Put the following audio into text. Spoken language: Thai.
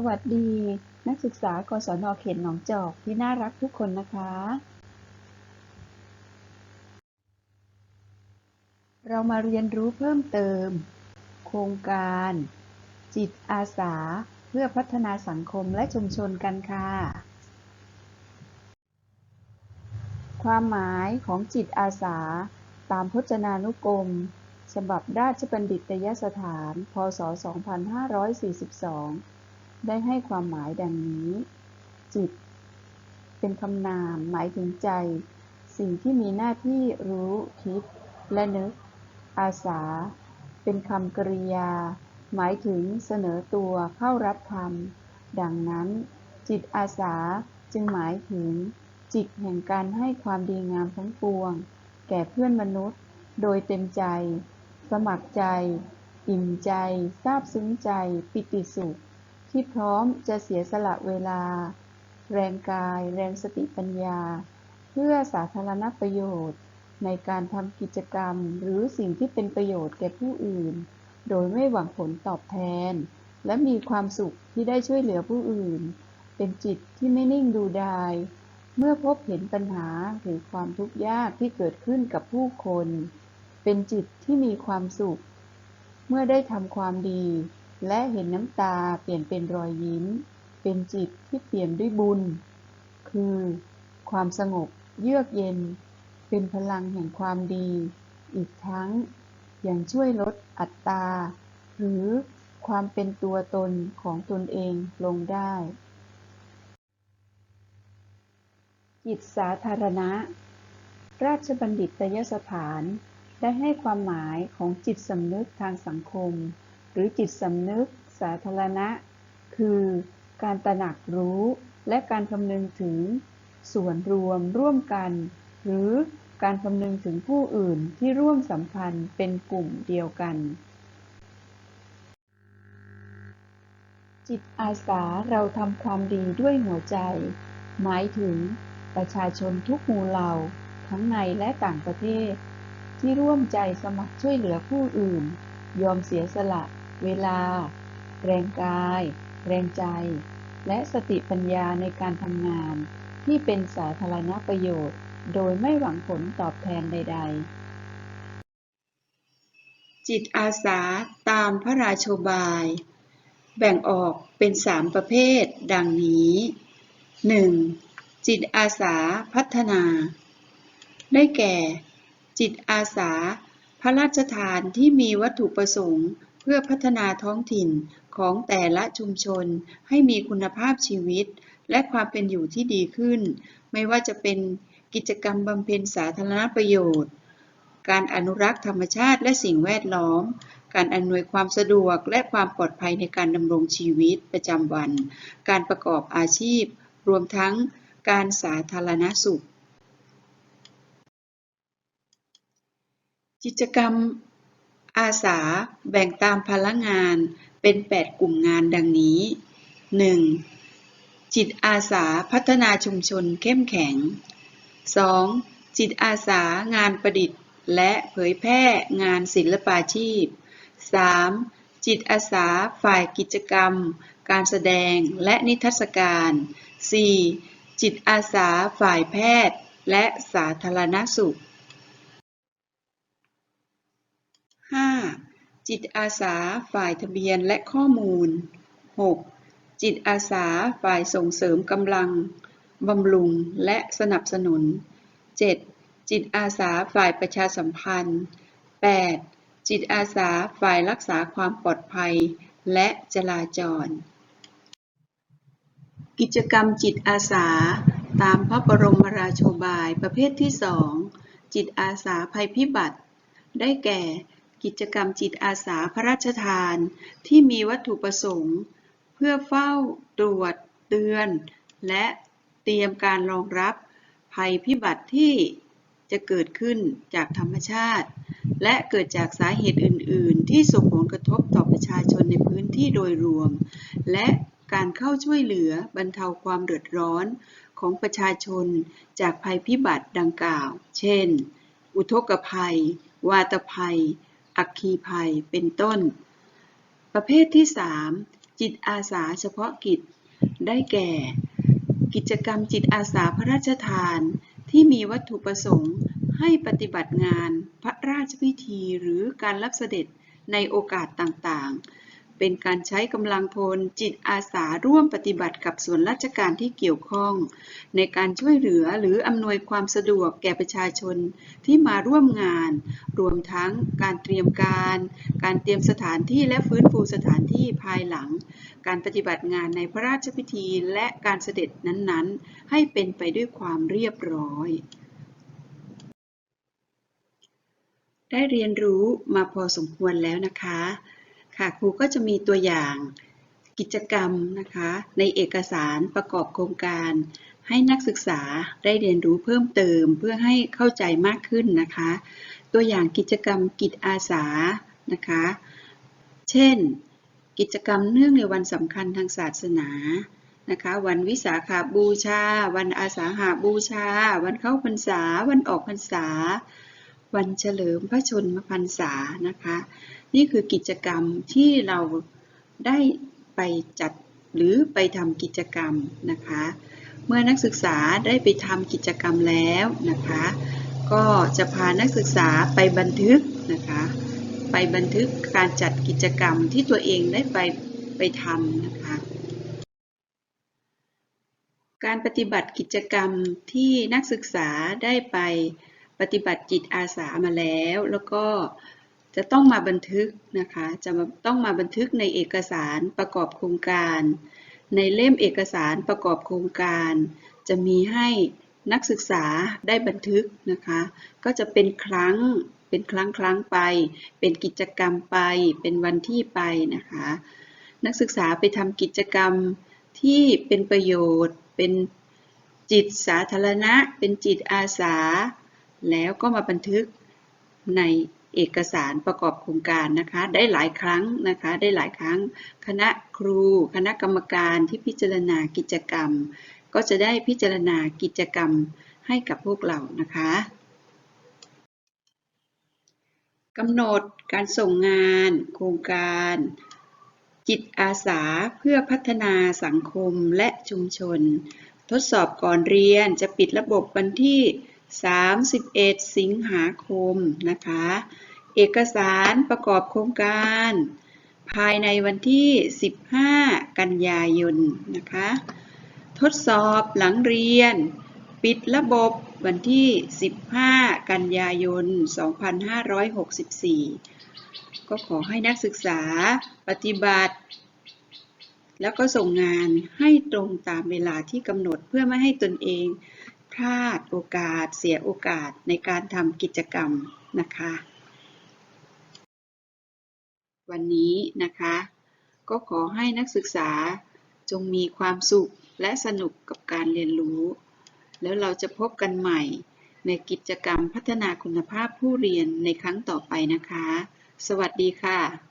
สวัสดีนักศึกษากศนเขตหนองจอกที่น่ารักทุกคนนะคะ เรามาเรียนรู้เพิ่มเติม โครงการ จิตอาสาเพื่อพัฒนาสังคมและชุมชนกันค่ะ ความหมายของจิตอาสาตามพจนานุกรม ฉบับราชบัณฑิตยสถาน พศ 2542 ได้ให้ความหมายดังนี้ จิต เป็นคำนาม หมายถึงใจ สิ่งที่มีหน้าที่รู้คิด และนึก อาสา เป็นคำกริยา หมายถึงเสนอตัวเข้ารับธรรม ดังนั้น จิตอาสาจึงหมายถึง จิตแห่งการให้ความดีงามทั้งปวง แก่เพื่อนมนุษย์ โดยเต็มใจ สมัครใจ อิ่มใจ ซาบซึ้งใจ ปิติสุข ที่พร้อมจะเสียสละเวลา แรงกาย แรงสติปัญญา เพื่อสาธารณประโยชน์ ในการทำกิจกรรม หรือสิ่งที่เป็นประโยชน์แก่ผู้อื่น โดยไม่หวังผลตอบแทน และมีความสุขที่ได้ช่วยเหลือผู้อื่น เป็นจิตที่ไม่นิ่งดูดาย เมื่อพบเห็นปัญหาหรือความทุกข์ยากที่เกิดขึ้นกับผู้คน เป็นจิตที่มีความสุข เมื่อได้ทำความดี และเห็นน้ำตาเปลี่ยนเป็นรอยยิ้ม เป็นจิตที่เปลี่ยนด้วยบุญ คือความสงบเยือกเย็น เป็นพลังแห่งความดี อีกทั้งยังช่วยลดอัตตาหรือความเป็นตัวตนของตนเองลงได้ จิตสาธารณะ ราชบัณฑิตยสถาน ได้ให้ความหมายของจิตสำนึกทางสังคม รือจิตสำนึกสาธารณะ คือการตระหนักรู้และการคำนึงถึงส่วนรวมร่วมกัน หรือการคำนึงถึงผู้อื่นที่ร่วมสัมพันธ์เป็นกลุ่มเดียวกัน จิตอาสาเราทำความดีด้วยหัวใจ หมายถึงประชาชนทุกหมู่เหล่าทั้งในและต่างประเทศ ที่ร่วมใจสมัครช่วยเหลือผู้อื่น ยอมเสียสละ เวลา แรงกาย แรงใจ และสติปัญญาในการทำงาน ที่เป็นสาธารณประโยชน์ โดยไม่หวังผลตอบแทนใด ๆ จิตอาสาตามพระราชบาย แบ่งออกเป็นสามประเภท ดังนี้ 1. จิตอาสาพัฒนา ได้แก่ จิตอาสาพระราชทานที่มีวัตถุประสงค์เพื่อพัฒนาท้องถิ่นของแต่ละชุมชนให้มีคุณภาพชีวิต และความเป็นอยู่ที่ดีขึ้น ไม่ว่าจะเป็นกิจกรรมบำเพ็ญสาธารณประโยชน์ การอนุรักษ์ธรรมชาติและสิ่งแวดล้อม การอำนวยความสะดวกและความปลอดภัยในการดำรงชีวิตประจำวัน การประกอบอาชีพ รวมทั้งการสาธารณสุข กิจกรรม อาสาแบ่งตามพลังงานเป็น 8 กลุ่มงานดังนี้ 1. จิตอาสาพัฒนาชุมชนเข้มแข็ง 2. จิตอาสางานประดิษฐ์และเผยแพร่งานศิลปาชีพ 3. จิตอาสาฝ่ายกิจกรรม การแสดงและนิทรรศการ 4. จิตอาสาฝ่ายแพทย์และสาธารณสุข 5. จิตอาสาฝ่ายทะเบียนและข้อมูล 6. จิตอาสาฝ่ายส่งเสริมกำลัง บำรุงและสนับสนุน 7. จิตอาสาฝ่ายประชาสัมพันธ์ 8. จิตอาสาฝ่ายรักษาความปลอดภัย และจราจร กิจกรรมจิตอาสา ตามพระบรมราโชบายประเภทที่สองจิตอาสาภัยพิบัติ ได้แก่ กิจกรรมจิตอาสาพระราชทาน ที่มีวัตถุประสงค์ เพื่อเฝ้าตรวจเตือน และเตรียมการรองรับภัยพิบัติที่จะเกิดขึ้นจากธรรมชาติ และเกิดจากสาเหตุอื่น ๆ ที่ส่งผลกระทบต่อประชาชนในพื้นที่โดยรวม และการเข้าช่วยเหลือบรรเทาความเดือดร้อนของประชาชนจากภัยพิบัติดังกล่าว เช่น อุทกภัย วาตภัย อัคคีภัย เป็นต้น ประเภทที่ 3 จิตอาสาเฉพาะกิจ ได้แก่ กิจกรรมจิตอาสาพระราชทาน ที่มีวัตถุประสงค์ให้ปฏิบัติงานพระราชพิธีหรือการรับเสด็จในโอกาสต่างๆ เป็นการใช้กำลังพลจิตอาสาร่วมปฏิบัติกับส่วนราชการที่เกี่ยวข้อง ในการช่วยเหลือหรืออำนวยความสะดวกแก่ประชาชนที่มาร่วมงาน รวมทั้งการเตรียมการ การเตรียมสถานที่และฟื้นฟูสถานที่ภายหลัง การปฏิบัติงานในพระราชพิธีและการเสด็จนั้นๆ ให้เป็นไปด้วยความเรียบร้อยได้เรียนรู้มาพอสมควรแล้วนะคะ ค่ะครูก็จะมีตัวอย่างกิจกรรมนะคะในเอกสารประกอบโครงการ ให้นักศึกษาได้เรียนรู้เพิ่มเติมเพื่อให้เข้าใจมากขึ้นนะคะ ตัวอย่างกิจกรรมกิจอาสานะคะ เช่น กิจกรรมเนื่องในวันสำคัญทางศาสนานะคะวันวิสาขาบูชา วันอาสาหาบูชา วันเข้าพรรษา วันออกพรรษา วันเฉลิมพระชนมพรรษานะคะ นี่คือกิจกรรมที่เราได้ไปจัดหรือไปทำกิจกรรมนะคะ เมื่อนักศึกษาได้ไปทำกิจกรรมแล้วนะคะ ก็จะพานักศึกษาไปบันทึกนะคะ ไปบันทึกการจัดกิจกรรมที่ตัวเองได้ไปไปทำนะคะ การปฏิบัติกิจกรรมที่นักศึกษาได้ไปปฏิบัติจิตอาสามาแล้ว แล้วก็ จะต้องมาบันทึกนะคะ จะต้องมาบันทึกในเอกสารประกอบโครงการ ในเล่มเอกสารประกอบโครงการ จะมีให้นักศึกษาได้บันทึกนะคะ ก็จะเป็นครั้งเป็นครั้งครั้งไป เป็นกิจกรรมไป เป็นวันที่ไปนะคะ นักศึกษาไปทำกิจกรรมที่เป็นประโยชน์ เป็นจิตสาธารณะ เป็นจิตอาสา แล้วก็มาบันทึกใน เอกสารประกอบโครงการนะคะ ได้หลายครั้งนะคะ ได้หลายครั้ง คณะครู คณะกรรมการที่พิจารณากิจกรรม ก็จะได้พิจารณากิจกรรมให้กับพวกเรานะคะกำหนดการส่งงาน โครงการ จิตอาสาเพื่อพัฒนาสังคมและชุมชน ทดสอบก่อนเรียนจะปิดระบบวันที่ 31 สิงหาคมนะคะ เอกสารประกอบโครงการ ภายในวันที่ 15 กันยายนนะคะ ทดสอบหลังเรียน ปิดระบบวันที่ 15 กันยายน 2564 ก็ขอให้นักศึกษาปฏิบัติ แล้วก็ส่งงานให้ตรงตามเวลาที่กำหนดเพื่อไม่ให้ตนเอง ลาดโอกาส เสียโอกาสในการทำกิจกรรมนะคะ วันนี้นะคะ ก็ขอให้นักศึกษาจงมีความสุขและสนุกกับการเรียนรู้ แล้วเราจะพบกันใหม่ในกิจกรรมพัฒนาคุณภาพผู้เรียนในครั้งต่อไปนะคะ สวัสดีค่ะ